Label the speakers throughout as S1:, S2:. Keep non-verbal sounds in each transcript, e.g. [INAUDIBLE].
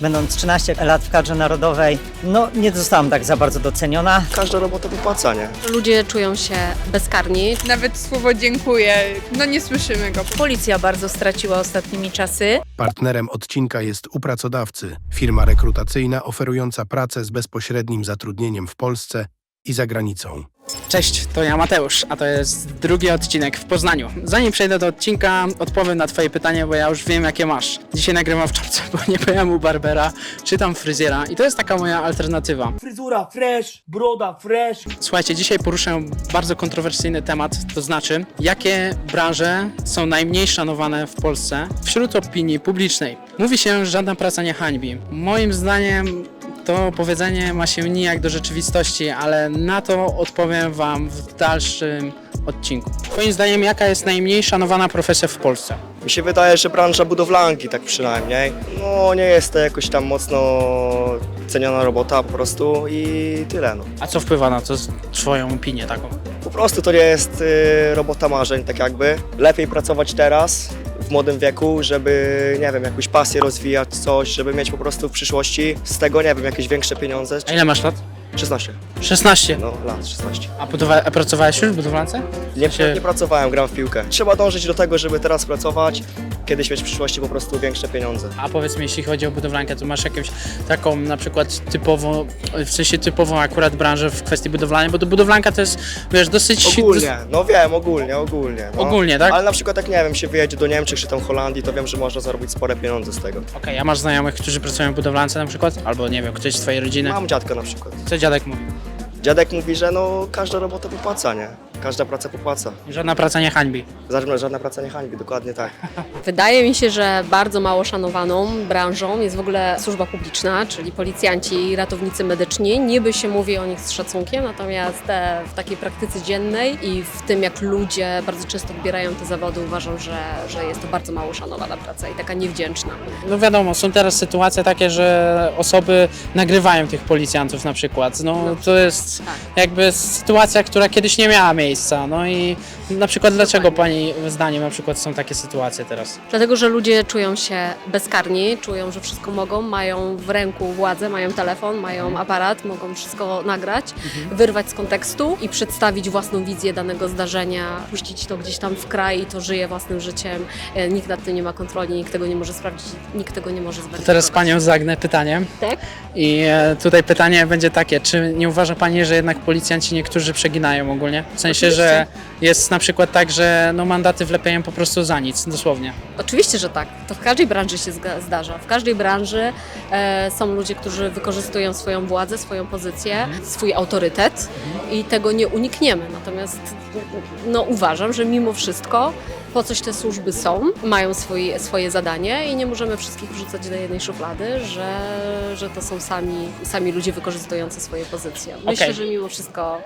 S1: Będąc 13 lat w kadrze narodowej, no nie zostałam tak za bardzo doceniona.
S2: Każda robota wypłaca, nie?
S3: Ludzie czują się bezkarni.
S4: Nawet słowo dziękuję, no nie słyszymy go.
S5: Policja bardzo straciła ostatnimi czasy.
S6: Partnerem odcinka jest u pracodawcy, firma rekrutacyjna oferująca pracę z bezpośrednim zatrudnieniem w Polsce i za granicą.
S7: Cześć, to ja Mateusz, a to jest drugi odcinek w Poznaniu. Zanim przejdę do odcinka, odpowiem na Twoje pytanie, bo ja już wiem jakie masz. Dzisiaj nagrywam w czapce, bo nie byłem u Barbera, czytam fryzjera i to jest taka moja alternatywa.
S8: Fryzura fresh, broda fresh.
S7: Słuchajcie, dzisiaj poruszę bardzo kontrowersyjny temat, to znaczy, jakie branże są najmniej szanowane w Polsce wśród opinii publicznej. Mówi się, że żadna praca nie hańbi. Moim zdaniem to powiedzenie ma się nijak do rzeczywistości, ale na to odpowiem Wam w dalszym odcinku. Twoim zdaniem, jaka jest najmniej szanowana profesja w Polsce?
S2: Mi się wydaje, że branża budowlanki tak przynajmniej. No nie jest to jakoś tam mocno ceniona robota po prostu i tyle no.
S7: A co wpływa na to Twoją opinię taką?
S2: Po prostu to nie jest y, robota marzeń tak jakby. Lepiej pracować teraz, w młodym wieku, żeby, nie wiem, jakąś pasję rozwijać, coś, żeby mieć po prostu w przyszłości z tego, nie wiem, jakieś większe pieniądze.
S7: A ile masz lat?
S2: 16,
S7: 16.
S2: no lat 16.
S7: A, budowa- a pracowałeś już w budowlance?
S2: Nie,
S7: Się-
S2: nie pracowałem, gram w piłkę. Trzeba dążyć do tego, żeby teraz pracować, kiedyś mieć w przyszłości po prostu większe pieniądze.
S7: A powiedz mi, jeśli chodzi o budowlankę, to masz jakąś taką na przykład typową, w sensie typową akurat branżę w kwestii budowlanej, bo to budowlanka to jest, wiesz, dosyć...
S2: Ogólnie, no wiem, ogólnie, ogólnie. No.
S7: Ogólnie, tak?
S2: Ale na przykład jak nie wiem, się wyjedzie do Niemczech czy tam Holandii, to wiem, że można zarobić spore pieniądze z tego.
S7: Okej, a masz znajomych, którzy pracują w budowlance na przykład? Albo nie wiem, ktoś z twojej rodziny?
S2: Mam dziadka na przykład.
S7: Co dziadek mówi?
S2: Dziadek mówi, że no każda robota popłaca, nie? Każda praca popłaca.
S7: Żadna praca nie hańbi.
S2: Żadna, żadna praca nie hańbi, dokładnie tak. [LAUGHS]
S3: Wydaje mi się, że bardzo mało szanowaną branżą jest w ogóle służba publiczna, czyli policjanci i ratownicy medyczni. Niby się mówi o nich z szacunkiem, natomiast e, w takiej praktyce dziennej i w tym, jak ludzie bardzo często odbierają te zawody, uważam, że, że jest to bardzo mało szanowana praca i taka niewdzięczna.
S7: No wiadomo, są teraz sytuacje takie, że osoby nagrywają tych policjantów na przykład. No to jest
S3: Tak.
S7: jakby sytuacja, która kiedyś nie miała miejsca. No i na przykład dlaczego Pani zdaniem na przykład są takie sytuacje teraz?
S3: Dlatego, że ludzie czują się bezkarni, czują, że wszystko mogą, mają w ręku władzę, mają telefon, mają aparat, mogą wszystko nagrać, wyrwać z kontekstu i przedstawić własną wizję danego zdarzenia, puścić to gdzieś tam w kraj i to żyje własnym życiem. E, Nikt nad tym nie ma kontroli, nikt tego nie może sprawdzić, nikt tego nie może
S7: To
S3: zweryfikować.
S7: teraz Panią zagnę pytaniem.
S3: Tak?
S7: I e, tutaj pytanie będzie takie, czy nie uważa Pani, że jednak policjanci niektórzy przeginają ogólnie? W sensie, że jest na przykład tak, że no mandaty wlepiają po prostu za nic, dosłownie.
S3: Oczywiście, że tak. To w każdej branży się zga- zdarza. W każdej branży e, są ludzie, którzy wykorzystują swoją władzę, swoją pozycję, swój autorytet i tego nie unikniemy. Natomiast no, uważam, że mimo wszystko po coś te służby są, mają swoje, swoje zadanie i nie możemy wszystkich wrzucać do jednej szuflady, że, że to są sami, sami ludzie wykorzystujące swoje pozycje. Myślę,
S7: Okej.
S3: że mimo wszystko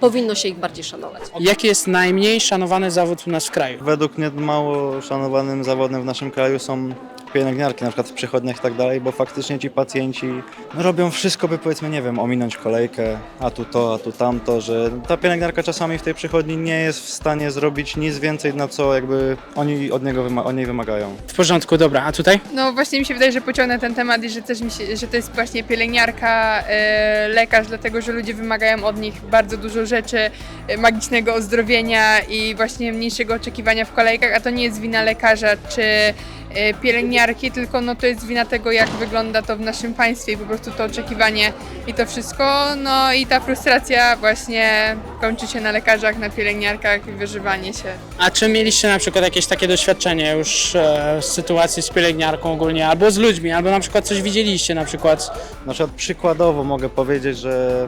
S3: powinno się ich bardziej szanować.
S7: Jaki jest najmniej szanowany zawód u nas w kraju?
S9: Według mnie mało szanowanym zawodem w naszym kraju są pielęgniarki, na przykład w przychodniach i tak dalej, bo faktycznie ci pacjenci no, robią wszystko, by powiedzmy, nie wiem, ominąć kolejkę, a tu to, a tu tamto, że ta pielęgniarka czasami w tej przychodni nie jest w stanie zrobić nic więcej, na co jakby oni od, niego wyma- od niej wymagają.
S7: W porządku, dobra, a tutaj?
S4: No właśnie mi się wydaje, że pociągnę ten temat i że też mi się, że to jest właśnie pielęgniarka, e, lekarz, dlatego że ludzie wymagają od nich bardzo dużo rzeczy, e, magicznego ozdrowienia i właśnie mniejszego oczekiwania w kolejkach, a to nie jest wina lekarza czy pielęgniarki, tylko no to jest wina tego, jak wygląda to w naszym państwie i po prostu to oczekiwanie i to wszystko, no i ta frustracja właśnie kończy się na lekarzach, na pielęgniarkach i wyżywanie się.
S7: A czy mieliście na przykład jakieś takie doświadczenie już e, z sytuacji z pielęgniarką ogólnie, albo z ludźmi, albo na przykład coś widzieliście na przykład?
S9: Na przykład przykładowo mogę powiedzieć, że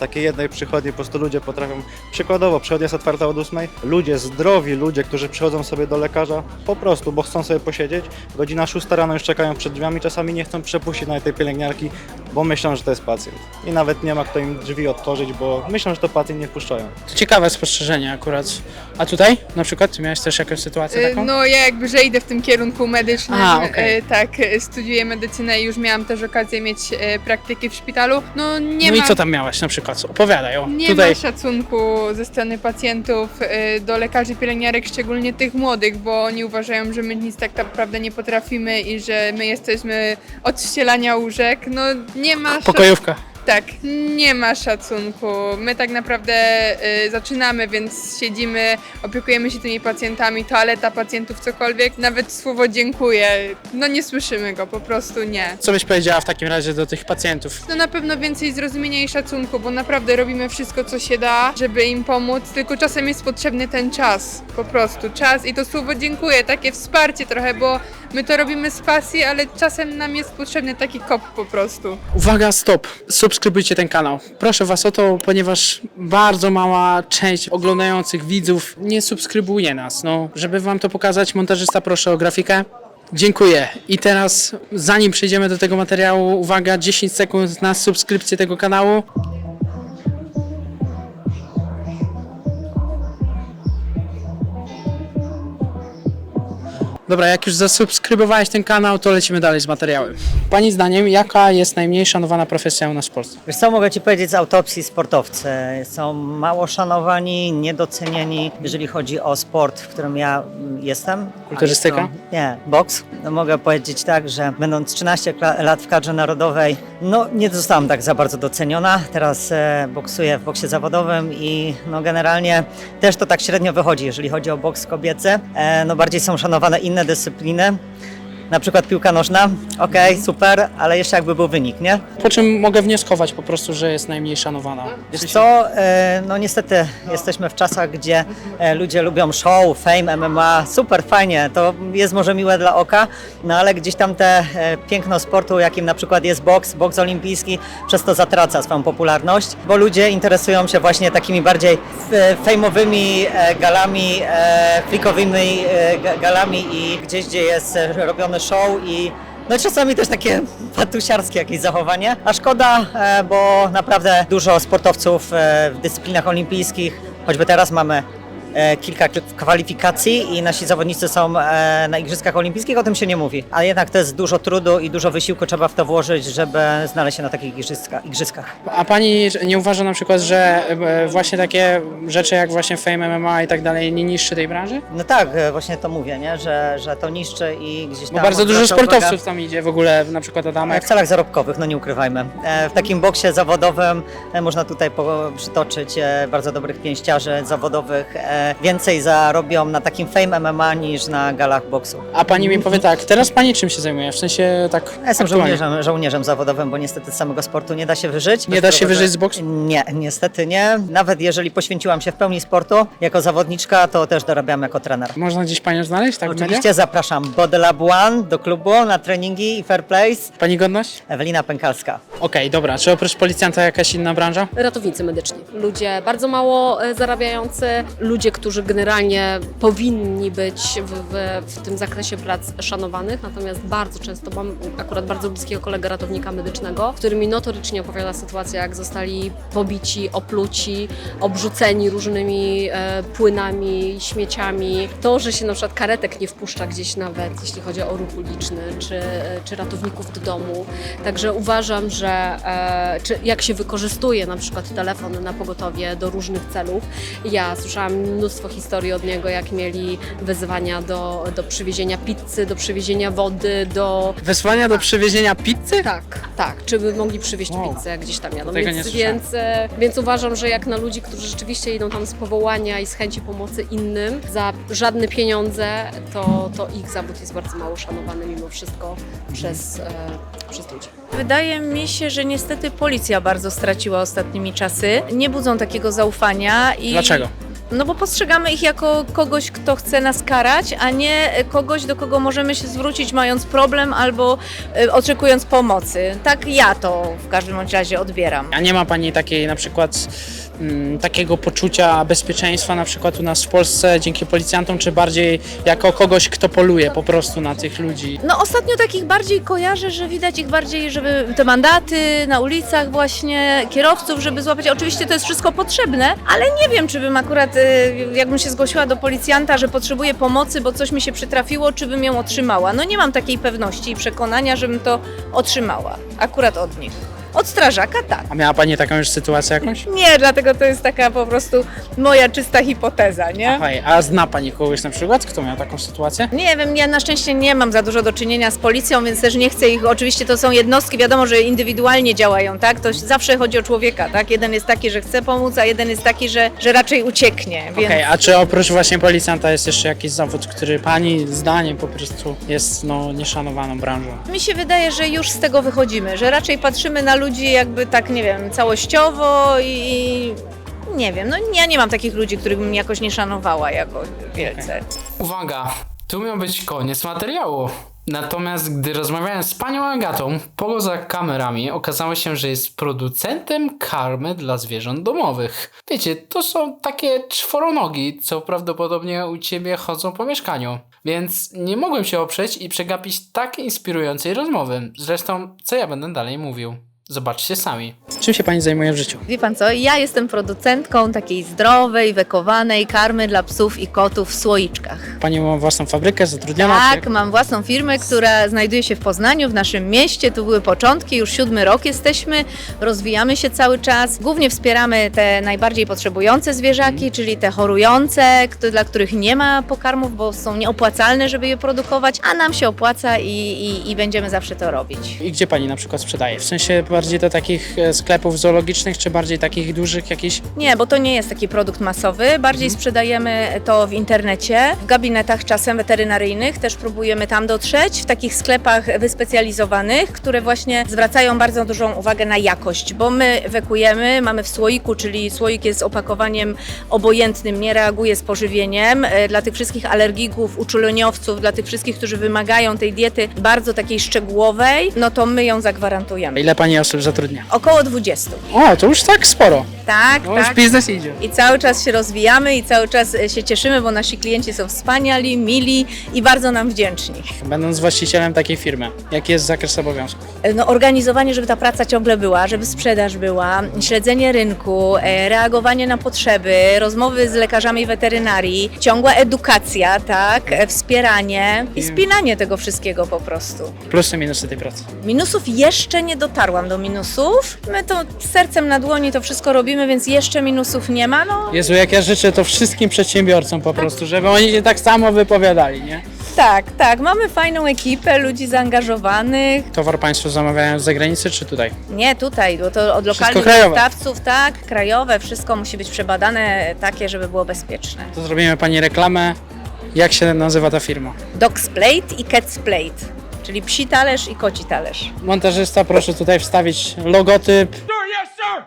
S9: takiej jednej przychodni po prostu ludzie potrafią, przykładowo przychodnia jest otwarta od 8, ludzie zdrowi, ludzie, którzy przychodzą sobie do lekarza po prostu, bo chcą sobie posiedzieć, godzina 6 rano już czekają przed drzwiami, czasami nie chcą przepuścić nawet tej pielęgniarki, bo myślą, że to jest pacjent. I nawet nie ma kto im drzwi otworzyć, bo myślą, że to pacjent nie wpuszczają.
S7: To ciekawe spostrzeżenie akurat. A tutaj na przykład, ty miałeś też jakąś sytuację
S4: E,
S7: taką?
S4: No ja jakby, że idę w tym kierunku medycznym,
S7: A, okej.
S4: e, tak, e, studiuję medycynę i już miałam też okazję mieć e, praktyki w szpitalu. No nie
S7: no
S4: ma...
S7: i co tam miałaś na przykład? Opowiadaj o.
S4: Nie
S7: tutaj
S4: ma szacunku ze strony pacjentów y, do lekarzy pielęgniarek, szczególnie tych młodych, bo oni uważają, że my nic tak naprawdę nie potrafimy i że my jesteśmy od ścielania łóżek. No nie ma szac-
S7: pokojówka.
S4: tak, nie ma szacunku. My tak naprawdę y, zaczynamy, więc siedzimy, opiekujemy się tymi pacjentami, toaleta pacjentów, cokolwiek. Nawet słowo dziękuję, no nie słyszymy go, po prostu nie.
S7: Co byś powiedziała w takim razie do tych pacjentów?
S4: No na pewno więcej zrozumienia i szacunku, bo naprawdę robimy wszystko, co się da, żeby im pomóc, tylko czasem jest potrzebny ten czas, po prostu czas i to słowo dziękuję, takie wsparcie trochę, bo my to robimy z pasji, ale czasem nam jest potrzebny taki kop po prostu.
S7: Uwaga, stop! Subskrybujcie ten kanał. Proszę Was o to, ponieważ bardzo mała część oglądających widzów nie subskrybuje nas. No, żeby Wam to pokazać, montażysta proszę o grafikę. Dziękuję. I teraz, zanim przejdziemy do tego materiału, uwaga, 10 sekund na subskrypcję tego kanału. Dobra, jak już zasubskrybowałeś ten kanał, to lecimy dalej z materiałem. Pani zdaniem, jaka jest najmniej szanowana profesja u nas w Polsce?
S1: Wiesz co mogę Ci powiedzieć z autopsji sportowcy? Są mało szanowani, niedocenieni, jeżeli chodzi o sport, w którym ja mm, jestem.
S7: Kulturystyka?
S1: A jest to- Nie, boks. No, mogę powiedzieć tak, że będąc 13 kla- lat w kadrze narodowej, no nie zostałam tak za bardzo doceniona. Teraz e, boksuję w boksie zawodowym i no generalnie też to tak średnio wychodzi, jeżeli chodzi o boks kobiecy. E, no bardziej są szanowane inne na disciplina Na przykład piłka nożna, okej, super, ale jeszcze jakby był wynik, nie?
S7: Po czym mogę wnioskować po prostu, że jest najmniej szanowana?
S1: Wiesz co, e, no niestety jesteśmy w czasach, gdzie e, ludzie lubią show, fame, MMA, super fajnie, to jest może miłe dla oka, no ale gdzieś tam te e, piękno sportu, jakim na przykład jest boks, boks olimpijski, przez to zatraca swoją popularność, bo ludzie interesują się właśnie takimi bardziej e, fejmowymi e, galami, e, flikowymi e, ga- galami i gdzieś, gdzie jest e, robiony show i no czasami też takie [LAUGHS] patusiarskie jakieś zachowanie, a szkoda, e, bo naprawdę dużo sportowców e, w dyscyplinach olimpijskich, choćby teraz mamy kilka k- kwalifikacji i nasi zawodnicy są e, na Igrzyskach Olimpijskich, o tym się nie mówi. Ale jednak to jest dużo trudu i dużo wysiłku trzeba w to włożyć, żeby znaleźć się na takich igrzyska, igrzyskach.
S7: A pani nie uważa na przykład, że e, właśnie takie rzeczy jak właśnie Fame MMA i tak dalej nie niszczy tej branży?
S1: No tak, e, właśnie to mówię, nie? Że, że to niszczy i gdzieś tam...
S7: Bo bardzo dużo sportowców tam idzie w ogóle, na przykład
S1: E,
S7: Adamek.
S1: W celach zarobkowych, no nie ukrywajmy. E, W takim boksie zawodowym e, można tutaj przytoczyć e, bardzo dobrych pięściarzy zawodowych. Więcej zarobią na takim fame MMA niż na galach boksu.
S7: A pani mi powie tak, teraz pani czym się zajmuje? W sensie tak
S1: Ja jestem
S7: aktualnie.
S1: żołnierzem, żołnierzem zawodowym, bo niestety z samego sportu nie da się wyżyć.
S7: Nie da się wyżyć z boksu?
S1: Nie, niestety nie. Nawet jeżeli poświęciłam się w pełni sportu jako zawodniczka, to też dorabiam jako trener.
S7: Można gdzieś panią znaleźć, tak?
S1: Oczywiście zapraszam Body Lab One do klubu na treningi i Fair Place.
S7: Pani godność?
S1: Ewelina Pękalska.
S7: Okej, dobra. Czy oprócz policjanta jakaś inna branża?
S3: ratownicy medyczni. Ludzie bardzo mało e, zarabiający, ludzie, którzy generalnie powinni być w, w, w tym zakresie prac szanowanych, natomiast bardzo często mam akurat bardzo bliskiego kolegę ratownika medycznego, który mi notorycznie opowiada sytuację, jak zostali pobici, opluci, obrzuceni różnymi e, płynami, śmieciami. To, że się na przykład karetek nie wpuszcza gdzieś nawet, jeśli chodzi o ruch uliczny, czy, e, czy ratowników do domu. Także uważam, że e, czy jak się wykorzystuje na przykład telefon na pogotowie do różnych celów. Ja słyszałam mnóstwo historii od niego, jak mieli wyzwania do, do przywiezienia pizzy, do przywiezienia wody, do...
S7: Wezwania do przywiezienia pizzy?
S3: Tak, tak, czy by mogli przywieźć
S7: Wow.
S3: pizzę, jak gdzieś tam jadą.
S7: Tego nie
S3: Więc,
S7: słyszałem.
S3: więc, e, więc uważam, że jak na ludzi, którzy rzeczywiście idą tam z powołania i z chęci pomocy innym za żadne pieniądze, to, to ich zawód jest bardzo mało szanowany mimo wszystko przez, e, przez ludzi.
S5: Wydaje mi się, że niestety policja bardzo straciła ostatnimi czasy. Nie budzą takiego zaufania i.
S7: Dlaczego?
S5: No bo postrzegamy ich jako kogoś, kto chce nas karać, a nie kogoś, do kogo możemy się zwrócić mając problem albo y, oczekując pomocy. Tak ja to w każdym bądź razie odbieram.
S7: A nie ma pani takiej na przykład mm, takiego poczucia bezpieczeństwa na przykład u nas w Polsce dzięki policjantom, czy bardziej jako kogoś, kto poluje po prostu na tych ludzi?
S5: No ostatnio takich bardziej kojarzę, że widać ich bardziej, żeby te mandaty na ulicach właśnie, kierowców, żeby złapać. Oczywiście to jest wszystko potrzebne, ale nie wiem, czy bym akurat, jakbym się zgłosiła do policjanta, że potrzebuję pomocy, bo coś mi się przytrafiło, czy bym ją otrzymała. No nie mam takiej pewności i przekonania, żebym to otrzymała. Akurat od nich. Od strażaka tak.
S7: A miała Pani taką już sytuację jakąś?
S5: Nie, dlatego to jest taka po prostu moja czysta hipoteza, nie?
S7: Hej, a zna Pani kogoś na przykład, kto miał taką sytuację?
S5: Nie wiem, ja na szczęście nie mam za dużo do czynienia z policją, więc też nie chcę ich, oczywiście to są jednostki, wiadomo, że indywidualnie działają, tak? To zawsze chodzi o człowieka, tak? Jeden jest taki, że chce pomóc, a jeden jest taki, że, że raczej ucieknie, więc...
S7: Okej, a czy oprócz właśnie policjanta jest jeszcze jakiś zawód, który Pani zdaniem po prostu jest no, nieszanowaną branżą?
S5: Mi się wydaje, że już z tego wychodzimy, że raczej patrzymy na ludzi jakby tak, nie wiem, całościowo i... Nie wiem, no ja nie mam takich ludzi, których bym jakoś nie szanowała jakoś wielce.
S10: Uwaga, tu miał być koniec materiału. Natomiast gdy rozmawiałem z panią Agatą poza kamerami, okazało się, że jest producentem karmy dla zwierząt domowych. Wiecie, to są takie czworonogi, co prawdopodobnie u ciebie chodzą po mieszkaniu. Więc nie mogłem się oprzeć i przegapić tak inspirującej rozmowy. Zresztą, co ja będę dalej mówił? Zobaczcie sami.
S7: Czym się Pani zajmuje w życiu?
S5: Wie pan co, ja jestem producentką takiej zdrowej, wekowanej karmy dla psów i kotów w słoiczkach.
S7: Pani ma własną fabrykę, zatrudniona?
S5: Tak, mam własną firmę, która znajduje się w Poznaniu, w naszym mieście. Tu były początki, już siódmy rok jesteśmy, rozwijamy się cały czas. Głównie wspieramy te najbardziej potrzebujące zwierzaki, czyli te chorujące, dla których nie ma pokarmów, bo są nieopłacalne, żeby je produkować, a nam się opłaca i, i, i będziemy zawsze to robić.
S7: I gdzie Pani na przykład sprzedaje? W sensie bardziej do takich e, sklepów zoologicznych, czy bardziej takich dużych jakichś?
S5: Nie, bo to nie jest taki produkt masowy. Bardziej sprzedajemy to w internecie, w gabinetach czasem weterynaryjnych. Też próbujemy tam dotrzeć, w takich sklepach wyspecjalizowanych, które właśnie zwracają bardzo dużą uwagę na jakość, bo my wekujemy, mamy w słoiku, czyli słoik jest opakowaniem obojętnym, nie reaguje z pożywieniem. E, Dla tych wszystkich alergików, uczuleniowców, dla tych wszystkich, którzy wymagają tej diety bardzo takiej szczegółowej, no to my ją zagwarantujemy.
S7: Ile Pani osób zatrudnia?
S5: Około 20.
S7: O, to już tak sporo.
S5: Tak,
S7: No już
S5: tak.
S7: biznes idzie.
S5: I cały czas się rozwijamy i cały czas e, się cieszymy, bo nasi klienci są wspaniali, mili i bardzo nam wdzięczni.
S7: Będąc właścicielem takiej firmy, jaki jest zakres obowiązków?
S5: E, No, organizowanie, żeby ta praca ciągle była, żeby sprzedaż była, śledzenie rynku, e, reagowanie na potrzeby, rozmowy z lekarzami weterynarii, ciągła edukacja, tak, e, wspieranie i spinanie tego wszystkiego po prostu.
S7: Plusy, minusy tej pracy.
S5: Minusów jeszcze nie dotarłam do minusów. My to sercem na dłoni to wszystko robimy, więc jeszcze minusów nie ma. No,
S7: Jezu, jak ja życzę to wszystkim przedsiębiorcom po prostu, żeby oni się tak samo wypowiadali, nie?
S5: Tak, tak. Mamy fajną ekipę ludzi zaangażowanych.
S7: Towar Państwo zamawiają z zagranicy czy tutaj?
S5: Nie tutaj, bo to od lokalnych
S7: krajowe.
S5: dostawców, tak, krajowe, wszystko musi być przebadane takie, żeby było bezpieczne.
S7: To zrobimy Pani reklamę. Jak się nazywa ta firma?
S5: Dog's Plate i Cat's Plate, czyli psi talerz i koci talerz.
S7: Montażysta, proszę tutaj wstawić logotyp.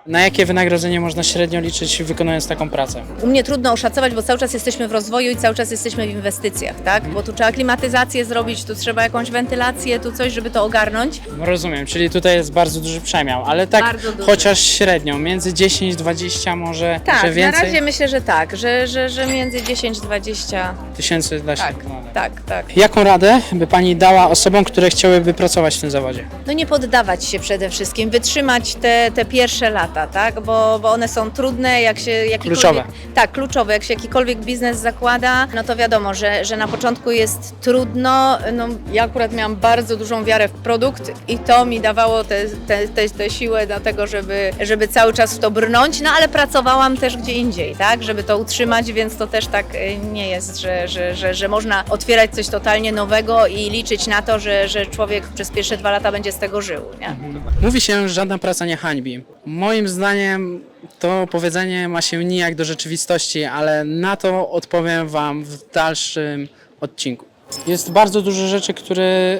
S7: Na jakie wynagrodzenie można średnio liczyć wykonując taką pracę?
S5: U mnie trudno oszacować, bo cały czas jesteśmy w rozwoju i cały czas jesteśmy w inwestycjach, tak? Bo tu trzeba klimatyzację zrobić, tu trzeba jakąś wentylację, tu coś, żeby to ogarnąć.
S7: Rozumiem, czyli tutaj jest bardzo duży przemiał, ale tak
S5: Bardzo duży.
S7: chociaż średnio, między 10-20 może,
S5: Tak,
S7: może
S5: na
S7: więcej
S5: razie myślę, że tak, że, że, że między 10-20,
S7: tysięcy dla
S5: tak,
S7: siebie.
S5: tak, tak.
S7: Jaką radę by Pani dała osobom, które chciałyby pracować w tym zawodzie?
S5: No nie poddawać się przede wszystkim, wytrzymać te, te pierwsze lata, tak? Bo, bo one są trudne, jak się jakikolwiek...
S7: Kluczowe.
S5: Tak, kluczowe. Jak się jakikolwiek biznes zakłada, no to wiadomo, że, że na początku jest trudno. No, ja akurat miałam bardzo dużą wiarę w produkt i to mi dawało tę te, te, te siłę do tego, żeby, żeby cały czas w to brnąć, no ale pracowałam też gdzie indziej, tak? Żeby to utrzymać, więc to też tak y, nie jest, że, że, że, że można otwierać coś totalnie nowego i liczyć na to, że, że człowiek przez pierwsze dwa lata będzie z tego żył, nie?
S7: Mówi się, że żadna praca nie hańbi. Moim zdaniem to powiedzenie ma się nijak do rzeczywistości, ale na to odpowiem Wam w dalszym odcinku. Jest bardzo dużo rzeczy, które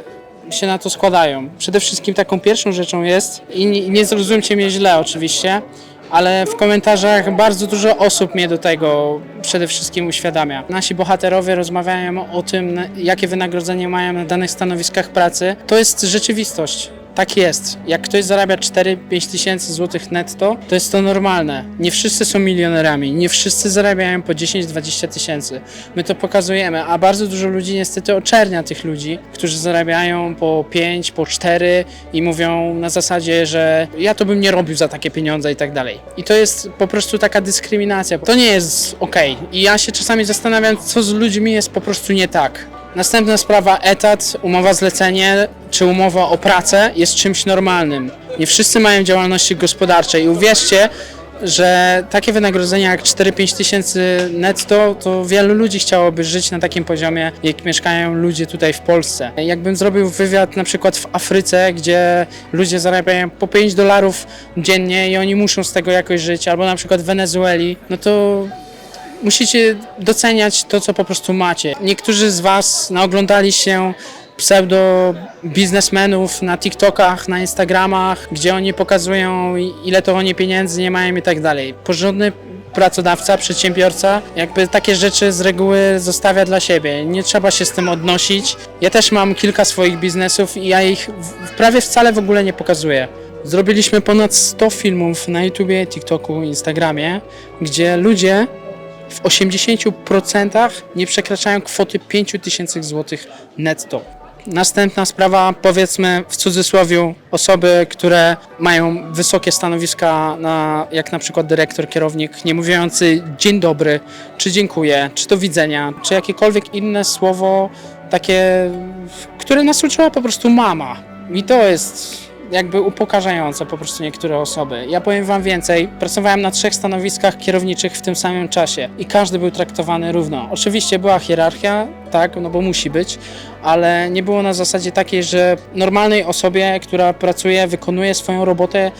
S7: się na to składają. Przede wszystkim taką pierwszą rzeczą jest, i nie, zrozumcie mnie źle oczywiście, ale w komentarzach bardzo dużo osób mnie do tego przede wszystkim uświadamia. Nasi bohaterowie rozmawiają o tym, jakie wynagrodzenie mają na danych stanowiskach pracy. To jest rzeczywistość. Tak jest. Jak ktoś zarabia 4-5 tysięcy złotych netto, to jest to normalne. Nie wszyscy są milionerami, nie wszyscy zarabiają po 10-20 tysięcy. My to pokazujemy, a bardzo dużo ludzi niestety oczernia tych ludzi, którzy zarabiają po 5, po 4 i mówią na zasadzie, że ja to bym nie robił za takie pieniądze i tak dalej. I to jest po prostu taka dyskryminacja. To nie jest okej. I ja się czasami zastanawiam, co z ludźmi jest po prostu nie tak. Następna sprawa, etat, umowa zlecenie czy umowa o pracę jest czymś normalnym. Nie wszyscy mają działalności gospodarcze i uwierzcie, że takie wynagrodzenia jak 4-5 tysięcy netto, to wielu ludzi chciałoby żyć na takim poziomie, jak mieszkają ludzie tutaj w Polsce. Jakbym zrobił wywiad na przykład w Afryce, gdzie ludzie zarabiają po 5 dolarów dziennie i oni muszą z tego jakoś żyć, albo na przykład w Wenezueli, no to musicie doceniać to, co po prostu macie. Niektórzy z Was naoglądali się pseudo biznesmenów na TikTokach, na Instagramach, gdzie oni pokazują ile to oni pieniędzy nie mają i tak dalej. Porządny pracodawca, przedsiębiorca jakby takie rzeczy z reguły zostawia dla siebie. Nie trzeba się z tym odnosić. Ja też mam kilka swoich biznesów i ja ich prawie wcale w ogóle nie pokazuję. Zrobiliśmy ponad 100 filmów na YouTubie, TikToku, Instagramie, gdzie ludzie w 80% nie przekraczają kwoty 5000 zł netto. Następna sprawa, powiedzmy w cudzysłowie, osoby, które mają wysokie stanowiska, na, jak na przykład dyrektor, kierownik, nie mówiący dzień dobry, czy dziękuję, czy do widzenia, czy jakiekolwiek inne słowo takie, które nas uczyła po prostu mama. I to jest jakby upokarzające po prostu niektóre osoby. Ja powiem Wam więcej, pracowałem na trzech stanowiskach kierowniczych w tym samym czasie i każdy był traktowany równo. Oczywiście była hierarchia, tak, no bo musi być, ale nie było na zasadzie takiej, że normalnej osobie, która pracuje, wykonuje swoją robotę,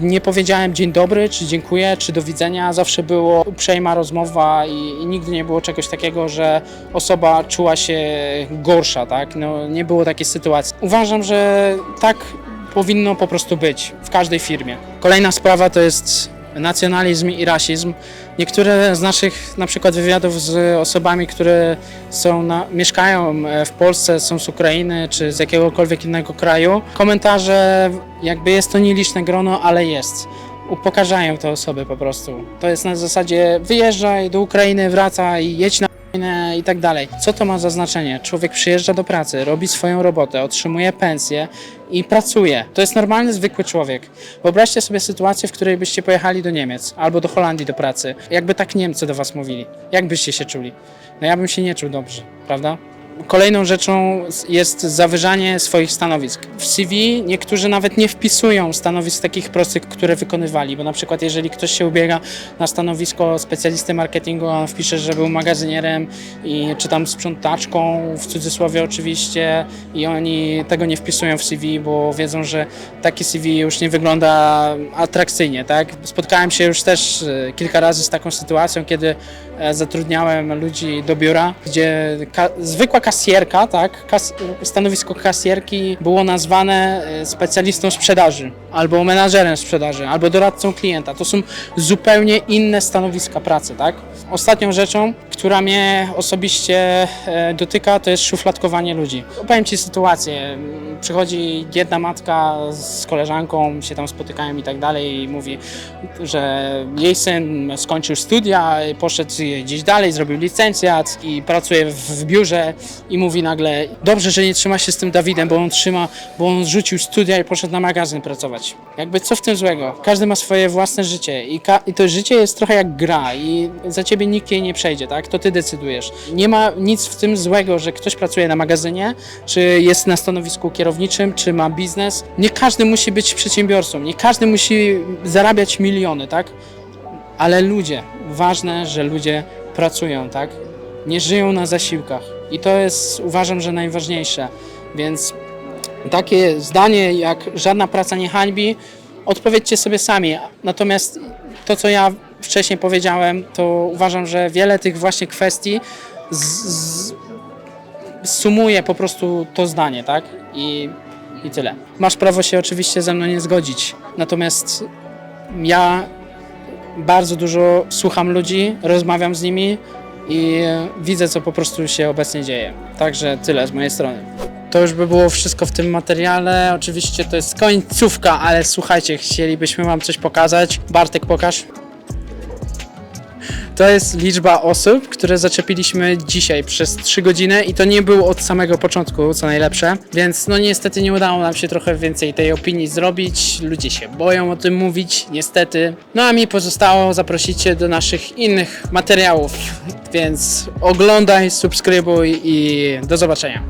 S7: nie powiedziałem dzień dobry, czy dziękuję, czy do widzenia. Zawsze było uprzejma rozmowa i, i nigdy nie było czegoś takiego, że osoba czuła się gorsza, tak? No, nie było takiej sytuacji. Uważam, że tak powinno po prostu być w każdej firmie. Kolejna sprawa to jest nacjonalizm i rasizm. Niektóre z naszych na przykład wywiadów z osobami, które są na, mieszkają e, w Polsce, są z Ukrainy czy z jakiegokolwiek innego kraju, komentarze jakby jest to nieliczne grono, ale jest. Upokarzają te osoby po prostu. To jest na zasadzie wyjeżdżaj do Ukrainy, wraca i jedź na i tak dalej. Co to ma za znaczenie? Człowiek przyjeżdża do pracy, robi swoją robotę, otrzymuje pensję i pracuje. To jest normalny, zwykły człowiek. Wyobraźcie sobie sytuację, w której byście pojechali do Niemiec albo do Holandii do pracy. Jakby tak Niemcy do was mówili. Jak byście się czuli? No ja bym się nie czuł dobrze, prawda? Kolejną rzeczą jest zawyżanie swoich stanowisk. W CV niektórzy nawet nie wpisują stanowisk takich prostych, które wykonywali, bo na przykład jeżeli ktoś się ubiega na stanowisko specjalisty marketingu, a wpisze, że był magazynierem i czy tam sprzątaczką, w cudzysłowie oczywiście, i oni tego nie wpisują w CV, bo wiedzą, że taki CV już nie wygląda atrakcyjnie, tak? Spotkałem się już też e, kilka razy z taką sytuacją, kiedy e, zatrudniałem ludzi do biura, gdzie ka- zwykła kasjerka, tak, kas- stanowisko kasjerki było nazwane e, specjalistą sprzedaży, albo menadżerem sprzedaży, albo doradcą klienta. To są zupełnie inne stanowiska pracy, tak? Ostatnią rzeczą, która mnie osobiście e, dotyka, to jest szufladkowanie ludzi. Opowiem Ci sytuację. Przychodzi jedna matka z koleżanką, się tam spotykają i tak dalej i mówi, że jej syn skończył studia, poszedł gdzieś dalej, zrobił licencjat i pracuje w- w biurze i mówi nagle, dobrze, że nie trzyma się z tym Dawidem, bo on trzyma, bo on rzucił studia i poszedł na magazyn pracować. Jakby co w tym złego? Każdy ma swoje własne życie i, i to życie jest trochę jak gra i za ciebie nikt jej nie przejdzie, tak? To ty decydujesz. Nie ma nic w tym złego, że ktoś pracuje na magazynie, czy jest na stanowisku kierowniczym, czy ma biznes. Nie każdy musi być przedsiębiorcą, nie każdy musi zarabiać miliony, tak? Ale ludzie, ważne, że ludzie pracują, tak? Nie żyją na zasiłkach. I to jest, uważam, że najważniejsze. Więc takie zdanie jak żadna praca nie hańbi, odpowiedzcie sobie sami. Natomiast to, co ja wcześniej powiedziałem, to uważam, że wiele tych właśnie kwestii sumuje po prostu to zdanie, tak? I, I tyle. Masz prawo się oczywiście ze mną nie zgodzić. Natomiast ja bardzo dużo słucham ludzi, rozmawiam z nimi i widzę, co po prostu się obecnie dzieje. Także tyle z mojej strony. To już by było wszystko w tym materiale. Oczywiście to jest końcówka, ale słuchajcie, chcielibyśmy Wam coś pokazać. Bartek, pokaż. To jest liczba osób, które zaczepiliśmy dzisiaj przez 3 godziny i to nie było od samego początku, co najlepsze, więc no niestety nie udało nam się trochę więcej tej opinii zrobić. Ludzie się boją o tym mówić, niestety. No a mi pozostało zaprosić Cię do naszych innych materiałów, więc oglądaj, subskrybuj i do zobaczenia.